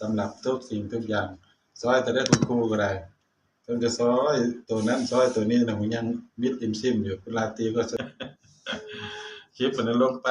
สำหรับทุกสิ่งทุกอย่าง ซอยแต่ได้คุณครูก็ได้เพิ่นก็ซอยตัวนั้นซอยตัวนี้น่ะมันยังมิดอิมซิมอยู่เวลาตีก็คลิปมันลงไป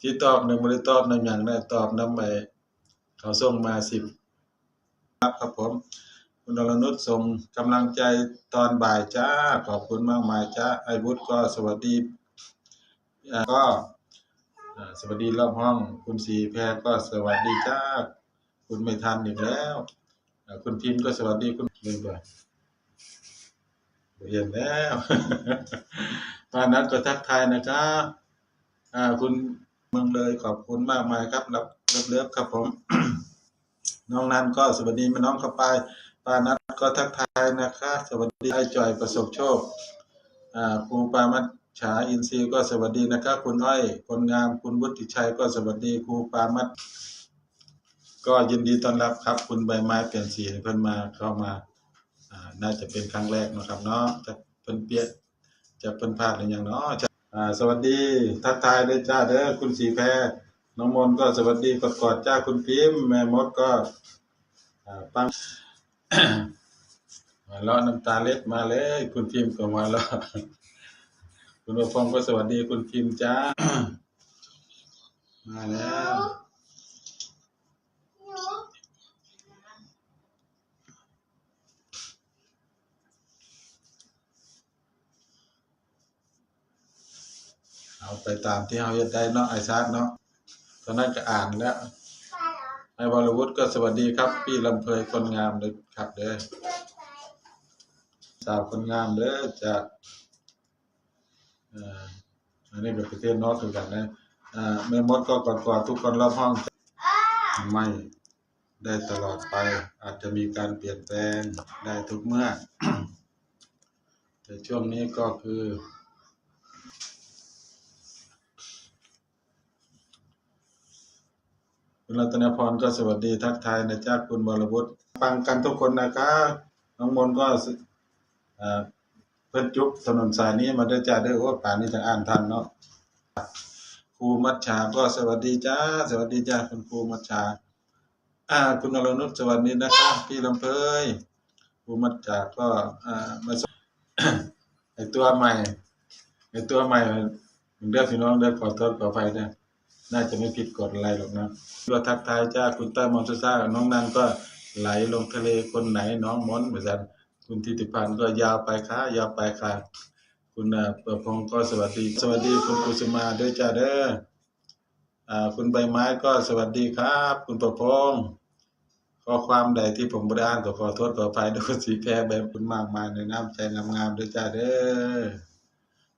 ที่ตอบน่ะบ่ได้ตอบนำหยังนะตอบนำไอ้เขาส่งมา10ครับครับผมคุณอรนุชส่งกำลังใจตอนบ่ายจ้า ขอบคุณมากมายจ้า ไอ้วุฒิก็สวัสดีก็สวัสดีรอบห้อง คุณสีแพรก็สวัสดีจ้า คุณไม่ทันอีกแล้วคุณพิมพ์ก็สวัสดีคุณลืมไปเห็นแล้วตอนนั้นก็ทักทายนะครับอ่าคุณเมืองเลยขอบคุณมากมายครับรับเลิฟครับผม น้องนันก็สวัสดีแม่น้องเข้าไปปานัทก็ทักทายนะคะสวัสดีไอ้จอยประสบโชคอ่าครูปามัจฉาอินทรีย์ก็สวัสดีนะครับคุณอ้อยคนงามคุณวุฒิชัยก็สวัสดีครูปามัจ ก็ยินดีต้อนรับครับ คุณใบไม้เปลี่ยนสีเพิ่นมาเข้ามาอ่าน่าจะเป็นครั้งแรกนะครับเนาะจะเพิ่นเปียจะเพิ่นพลาดหรือยังเนาะจะอ่าสวัสดีทักทายด้วยจ้าเด้อคุณสีแพรน้องมนก็สวัสดีกอดจ้าคุณพิมพ์แม่มดก็อ่าปังมาเลาะน้ำตาเล็ดมาเลย คุณพิมพ์ก็มาลาะคุณประพงศ์ก็สวัสดีคุณพิมพ์จ้า มาแล้ว เอาไปตามที่เฮาเฮ็ดได้เนาะไอ้ชาติเนาะตอนนั้นก็อ่านแล้วไอ้วรวุฒิก็สวัสดีครับ พี่ลำเพยคนงามเลยครับเด้อสาวคนงามเด้อจะเอ่ออันนี้เป็นประเทศนอกคือนกันนะอ่าแม่มดก็กอดๆทุกคนรอบห้องไม่ได้ตลอดไป อาจจะมีการเปลี่ยนแปลงได้ทุกเมื่อ แต่ช่วงนี้ก็คือ คุณรัตนพรก็สวัสดีทักทายนะจ๊ะคุณบรวุฒิฟังกันทุกคนนะครับน้องมนก็เอ่อเพิ่นจุบถนนสายนี้มาด้วยจ้าด้อโอ้ป่านนี้จะอ่านทันเนาะครูมัชชาก็สวัสดีจ้าสวัสดีจ้าคุณครูมัชชาอ่า คุณอรนุชสวัสดีนะครับพี่ลำเพยครูมัชชาก็อ่ามาสไอตัวใหม่ไอตัวใหม่เด้อพี่น้องเด้อขอโทษขออภัยนะ น่าจะไม่ผิดกฎอะไรหรอกนะก็ทักทายจ้าคุณต้ามอนซุซ่าน้องนันก็ไหลลงทะเลคนไหนน้องมอนเหมือนกันคุณทิติพันธ์ก็ยาวไปค่ะยาวไปค่ะคุณอ่าประพงศ์ก็สวัสดี สวัสดีคุณกุสมาด้วยจ้าเด้ออ่าคุณใบไม้ก็สวัสดีครับ คุณประพงศ์ข้อความใดที่ผมบ่ได้อ่านก็ขอโทษขออภัยด้วยสีแพรแบบคุณมากมายในน้ำใจงามๆด้วยจ้าเด้อ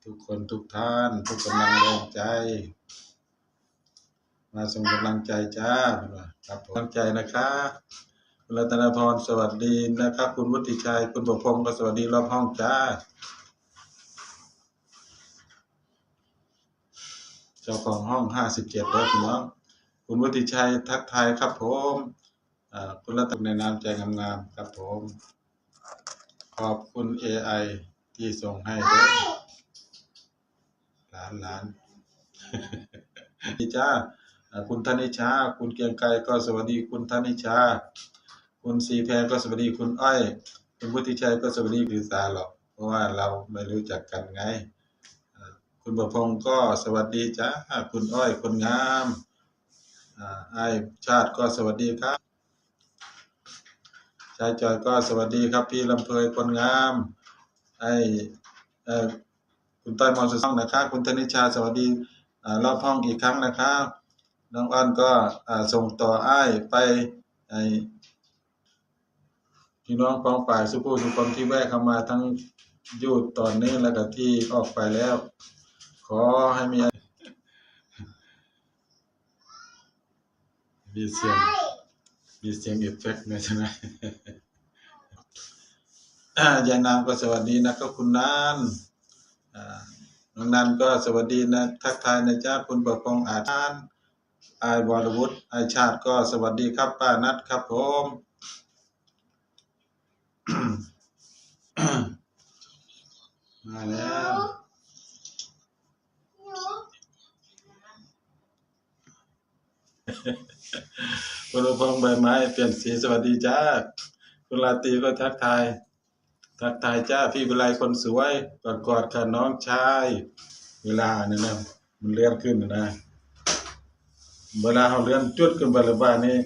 ทุกคนทุกท่าน ทุกกำลังแรงใจ มาส่งกำลังใจจ้าครับผมกำลังใจนะครับคุณรัตนพรสวัสดีนะครับ คุณวุฒิชัย คุณประพงศ์ก็สวัสดีรอบห้องจ้าเจ้าของห้องห้าสิบเจ็ดแล้วพี่น้องคุณวุฒิชัยทักทายครับผมอ่าคุณรัตนในนามใจงามๆครับผม ขอบคุณ AI ที่ส่งให้ด้วยหลานหลานดีจ้าอ่า คุณธนิชา คุณเกียงไกรก็สวัสดีคุณธนิชา คุณสีแพรก็สวัสดีคุณอ้อย คุณพุทธิชัยก็สวัสดีคือสาหรอก เพราะว่าเราไม่รู้จักกันไง คุณประพงศ์ก็สวัสดีจ้าคุณอ้อยคนงามอ่าไอ้ชาติก็สวัสดีครับชายจอยก็สวัสดีครับ พี่ลำเพยคนงาม ไอ้คุณต้อยมอนสุซ่องนะครับคุณธนิชาสวัสดีอ่ารอบห้องอีกครั้งนะครับ น้องอ้อนก็ส่งต่ออ้ายไปไพี่น้องกองฝ่ายสุภูทุกคนที่แวะเข้ามาทั้งยูดตอนนี้แล้วก็ที่ออกไปแล้ว ขอให้มีมีเสียงมีเสียงเอฟเฟกต์นะใช่ไหมอายายนามก็สวัสดีนะครับคุณนานน้องนันก็สวัสดีนะ ทักทายนะจ้าคุณประพงอาจารย์ อายวรวุฒิไอายชาติก็สวัสดีครับป้านัทครับผมมาแล้วคุณอุพงใบไม้เปลี่ยนสีสวัสดีจ้า คุณลาตีก็ทักทาย ทักทายจ้าพี่วิไลคนสวยกอดกอดค่ะน้องชาย เวลาเนี่ยนะมันเลื่อนขึ้นนะ เวลาเขาเลื่อนจุดขึ้นไปแล้วบ้านนี้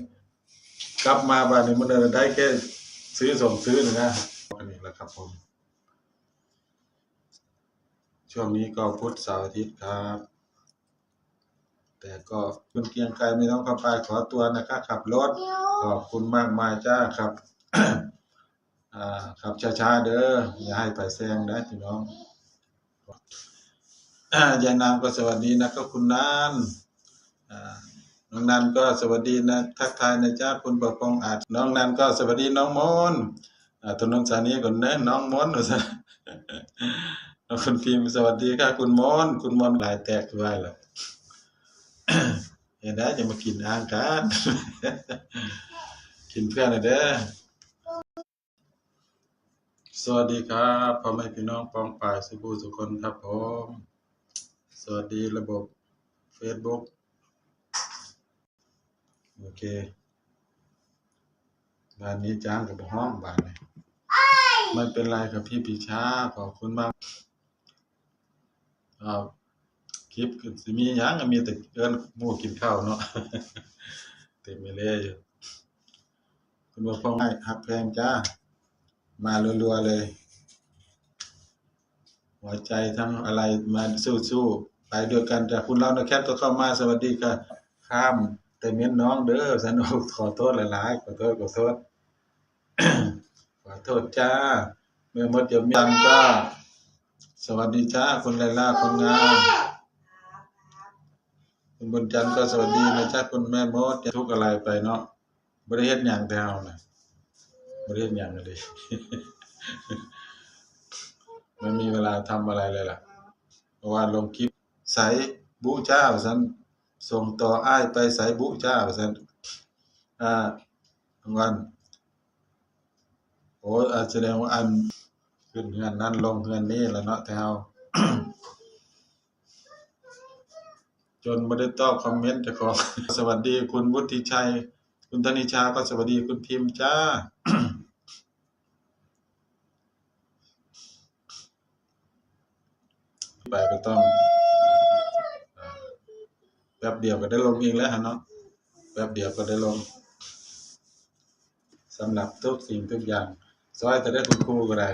กลับมาบ้านนี้มันได้แค่ซื้อส่งซื้อนะนะอันนี้แหละครับผม ช่วงนี้ก็พุธเสาร์อาทิตย์ครับ แต่ก็คุณเกียงไกรไม่ต้องเข้าไปขอตัวนะครับขับรถขอบคุณมากมายจ้าครับขับช้าๆเด้ออย่าให้ไปแซงนะพี่น้องอยายนามก็สวัสดีนะครับคุณนานอ่า น้องนันก็สวัสดีนะทักทายนะจ้าคุณประพงษ์อาจน้องนันก็สวัสดีน้องมนอ่าถนนสานี้ก่อนเน้น้องมนหนูซะแล้วคุณพิมสวัสดีค่ะคุณมนคุณมนลายแตกด้วยล่ะเห็นได้จะมากินอ่างกันกินเพื่อนหน่อยเด้อสวัสดีครับพ่อแม่พี่น้องปองป่ายสุบูสุคนครับผม สวัสดีระบบ Facebook โอเคบ้านนี้จ้างกับห้องบ้านนี้ไม่เป็นไรครับพี่ปีชาขอบคุณมากครับคลิปก็สิมีหยังก็มีแต่เอิ้นหมู่กินข้าวเนาะเต็มไปเลยอยู่คุณบ่พองให้ฮักแพงจ้า มารัวๆเลย หัวใจทั้งอะไรมาสู้ๆไปด้วยกันแต่คุณเรานะแคทก็เข้ามาสวัสดีค่ะ ข้าม แต่เม้นน้องเด้อสนุกขอโทษหลายๆขอโทษขอโทษขอโทษจ้าเมื่อมดเดียวมีกันก็ สวัสดีจ้าคุณไลล่าคนงามคุณบุญจันทร์ก็สวัสดีนะจ้าคุณแม่มดทุกอะไรไปเนาะบริเฮ็ดหยังแต่เฮานะบริเฮ็ดหยังเลยไม่มีเวลาทำอะไรเลยล่ะเพราะว่าลงคลิปใสบุจ้าว่าซั่น ส่งต่ออ้ายไปใสบุจ้าว่าซั่นอ่าทั้งวันโอ้อาจแสดงว่าอันขึ้นเฮือนนั้นลงเฮือนนี้แล้วเนาะแต่เฮาจนบ่ได้ตอบคอมเมนต์จ้าขอสวัสดีคุณวุฒิชัย คุณธนิชาก็สวัสดีคุณพิมพ์จ้าไปก็ต้อง แป๊บเดียวก็ได้ลงเองแล้วฮะเนาะแป๊บเดียวก็ได้ลงสำหรับทุกสิ่งทุกอย่างซอยแต่ได้คุณครูก็ได้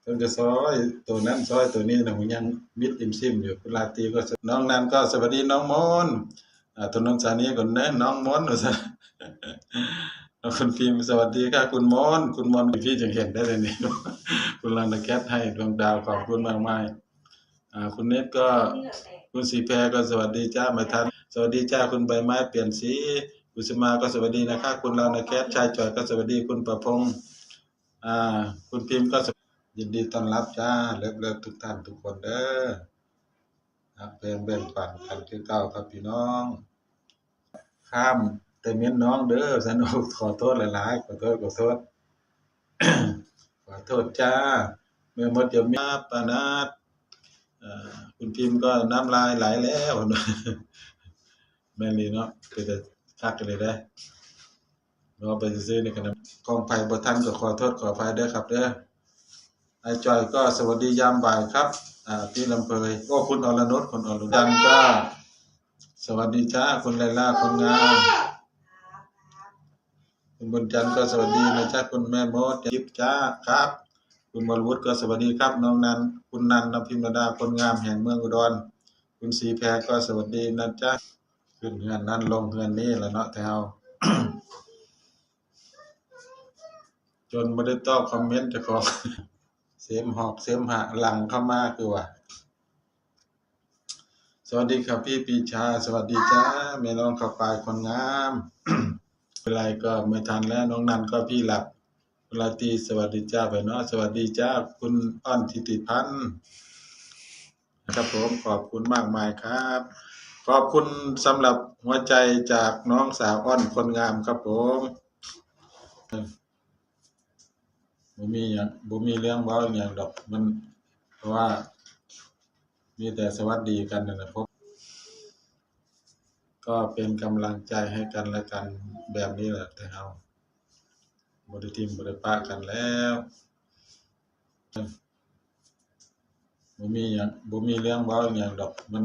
เพิ่นจะซอยตัวนั้นซอยตัวนี้นะผมยังมิดอิมซิมอยู่คุณลาตีก็น้องนั้นก็สวัสดีน้องมนต์อ่าถนนสานี้ก็เน้นน้องมนต์ว่าซั่นแล้วคุณพิมสวัสดีค่ะคุณมอนคุณมอนพี่จึงเห็นได้เลยนี่คุณลังตะแคทให้ดวงดาวขอบคุณมากมายอ่าคุณเนตก็ คุณสีแพรก็สวัสดีจ้าม่ทัน สวัสดีจ้าคุณใบไม้เปลี่ยนสีกุสมาก็สวัสดีนะครับคุณลานาแคทชายจอยก็สวัสดีคุณประพงษ์อ่า คุณพิมพ์ก็สวยินดีต้อนรับจ้าเลิฟเลิฟทุกท่านทุกคนเด้อครับแบ่งแบ่งปันกันคือเก่าครับพี่น้อง ข้ามแต่เม้นน้องเด้อสนุกขอโทษหลายๆขอโทษขอโทษขอโทษจ้าเมื่อหมดเดี๋ยมีปานาด คุณพิมพ์ก็น้ำลายไหลแล้วแม่ลีเนาะคือจะคักกันเลยได้รอไปซื้อในขณะกองไผ่บ่ทันก็ขอโทษขออภัยด้อครับเด้อไอ้จอยก็สวัสดียามบ่ายครับ อ่าพี่ลำเพยก็คุณอรนุชคุณอรนุชจันก็ สวัสดีจ้าคุณไลล่าคนงามคุณบุญจันทร์ก็สวัสดีนะจ้าคุณแม่มดยิบจ้าครับ คุณบรวุฒิก็สวัสดีครับน้องนัน คุณนันนพิมรดาคนงามแห่งเมืองอุดร คุณสีแพรก็สวัสดีนะจ๊ะขึ้นเฮือนนั้นลงเฮือนนี้แหละเนาะแต่เฮาจนบ่ได้ตอบคอมเมนต์จ้าของเสมหอกเสมหะหลังเข้ามาคือว่า สวัสดีครับพี่ปีชา สวัสดีจ้าแม่น้องข้าวปลายคนงามเป็นไรก็ไม่ทันแล้วน้องนันก็พี่หลับ ลาตีสวัสดีจ้าไปเนาะสวัสดีจ้าคุณอ้อนทิติพันธ์นะครับผมขอบคุณมากมายครับ ขอบคุณสำหรับหัวใจจากน้องสาวอ้อนคนงามครับผมบ่มีหยังบ่มีเรื่องเว้าอย่างดอกมันเพราะว่า มีแต่สวัสดีกันนั่นแหละพบก็เป็นกำลังใจให้กันและกันแบบนี้แหละแต่เฮา บริทิมบริปะกันแล้วบ่มีหยังบ่มีเรื่องเว้าหยังดอกมัน